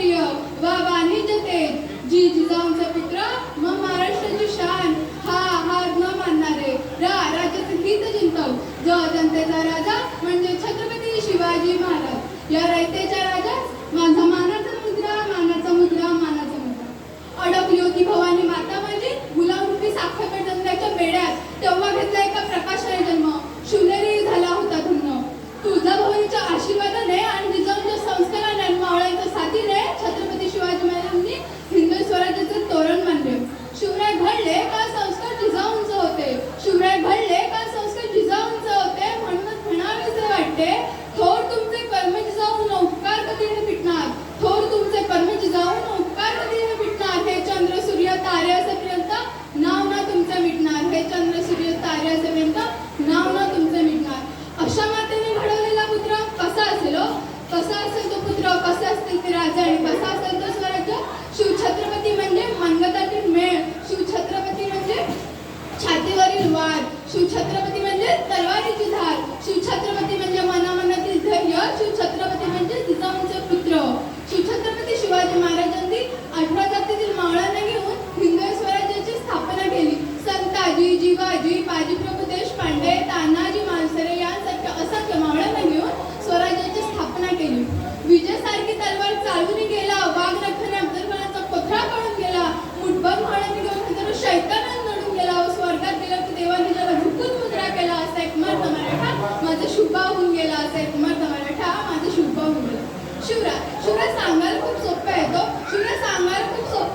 प्रिय बाबा निजते जी जिजाऊंचा पुत्र मग महाराष्ट्राची शान हा हार न मानणारे रा राज्याचे हित जिंकव. ज जनतेचा राजा म्हणजे छत्रपती शिवाजी महाराज. या रयतेच्या राजा माझा मान म्हणजे तलवारीची धार. शिवछत्रपती म्हणजे मनामनातील धैर्य शिवछत्रपती म्हणजे उगेला असे कुमार तमाला ठा माझा शिवपा उगेला शिवराज शिवराज सांगायला खूप सोपं आहे येतो शिवराज सांगायला खूप सोपं